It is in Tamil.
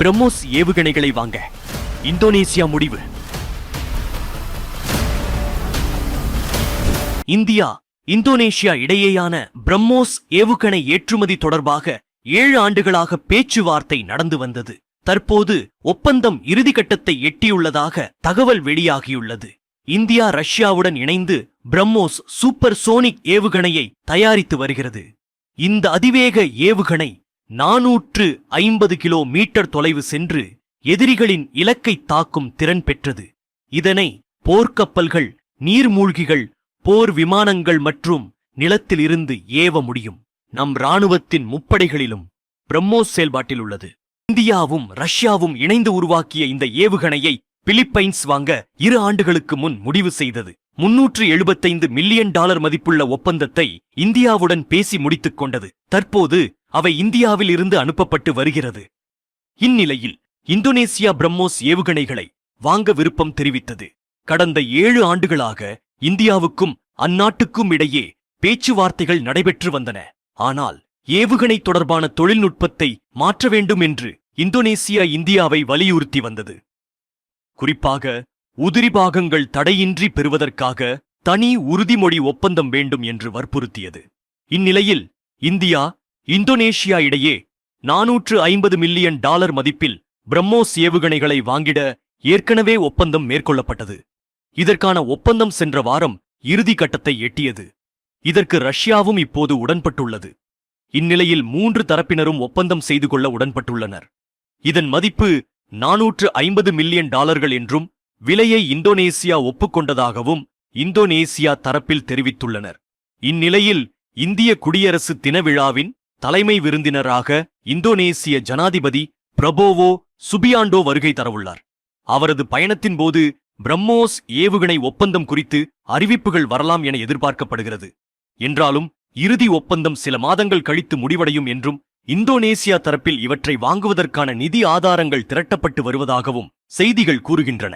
பிரம்மோஸ் ஏவுகணைகளை வாங்க. இந்தோனேசியா முடிவு. இந்தியா இந்தோனேஷியா இடையேயான பிரம்மோஸ் ஏவுகணை ஏற்றுமதி தொடர்பாக ஏழு ஆண்டுகளாக பேச்சுவார்த்தை நடந்து வந்தது. தற்போது ஒப்பந்தம் இறுதிக்கட்டத்தை எட்டியுள்ளதாக தகவல் வெளியாகியுள்ளது. இந்தியா ரஷ்யாவுடன் இணைந்து பிரம்மோஸ் சூப்பர் சோனிக் ஏவுகணையை தயாரித்து வருகிறது. இந்த அதிவேக ஏவுகணை நாநூற்று ஐம்பது கிலோ மீட்டர் தொலைவு சென்று எதிரிகளின் இலக்கை தாக்கும் திறன் பெற்றது. இதனை போர்க்கப்பல்கள் நீர்மூழ்கிகள் போர் விமானங்கள் மற்றும் நிலத்தில் இருந்து ஏவ முடியும். நம் ராணுவத்தின் முப்படைகளிலும் பிரம்மோஸ் செயல்பாட்டில் உள்ளது. இந்தியாவும் ரஷ்யாவும் இணைந்து உருவாக்கிய இந்த ஏவுகணையை பிலிப்பைன்ஸ் வாங்க இரு ஆண்டுகளுக்கு முன் முடிவு செய்தது. முன்னூற்று எழுபத்தைந்து மில்லியன் டாலர் மதிப்புள்ள ஒப்பந்தத்தை இந்தியாவுடன் பேசி முடித்துக் கொண்டது. தற்போது அவை இந்தியாவில் இருந்து அனுப்பப்பட்டு வருகிறது. இந்நிலையில் இந்தோனேசியா பிரம்மோஸ் ஏவுகணைகளை வாங்க விருப்பம் தெரிவித்தது. கடந்த ஏழு ஆண்டுகளாக இந்தியாவுக்கும் அந்நாட்டுக்கும் இடையே பேச்சுவார்த்தைகள் நடைபெற்று வந்தன. ஆனால் ஏவுகணை தொடர்பான தொழில்நுட்பத்தை மாற்ற வேண்டும் என்று இந்தோனேசியா இந்தியாவை வலியுறுத்தி வந்தது. குறிப்பாக உதிரி பாகங்கள் தடையின்றி பெறுவதற்காக தனி உறுதிமொழி ஒப்பந்தம் வேண்டும் என்று வற்புறுத்தியது. இந்நிலையில் இந்தியா இந்தோனேஷியா இடையே நாநூற்று ஐம்பது மில்லியன் டாலர் மதிப்பில் பிரம்மோஸ் ஏவுகணைகளை வாங்கிட ஏற்கனவே ஒப்பந்தம் மேற்கொள்ளப்பட்டது. இதற்கான ஒப்பந்தம் சென்ற வாரம் இறுதி கட்டத்தை எட்டியது. இதற்கு ரஷ்யாவும் இப்போது உடன்பட்டுள்ளது. இந்நிலையில் மூன்று தரப்பினரும் ஒப்பந்தம் செய்து கொள்ள உடன்பட்டுள்ளனர். இதன் மதிப்பு நாநூற்று ஐம்பது மில்லியன் டாலர்கள் என்றும் விலையை இந்தோனேசியா ஒப்புக்கொண்டதாகவும் இந்தோனேசியா தரப்பில் தெரிவித்துள்ளனர். இந்நிலையில் இந்திய குடியரசு தின விழாவின் தலைமை விருந்தினராக இந்தோனேசிய ஜனாதிபதி பிரபோவோ சுபியாண்டோ வருகை தரவுள்ளார். அவரது பயணத்தின் போது பிரம்மோஸ் ஏவுகணை ஒப்பந்தம் குறித்து அறிவிப்புகள் வரலாம் என எதிர்பார்க்கப்படுகிறது. என்றாலும் இறுதி ஒப்பந்தம் சில மாதங்கள் கழித்து முடிவடையும் என்றும் இந்தோனேசியா தரப்பில் இவற்றை வாங்குவதற்கான நிதி ஆதாரங்கள் திரட்டப்பட்டு வருவதாகவும் செய்திகள் கூறுகின்றன.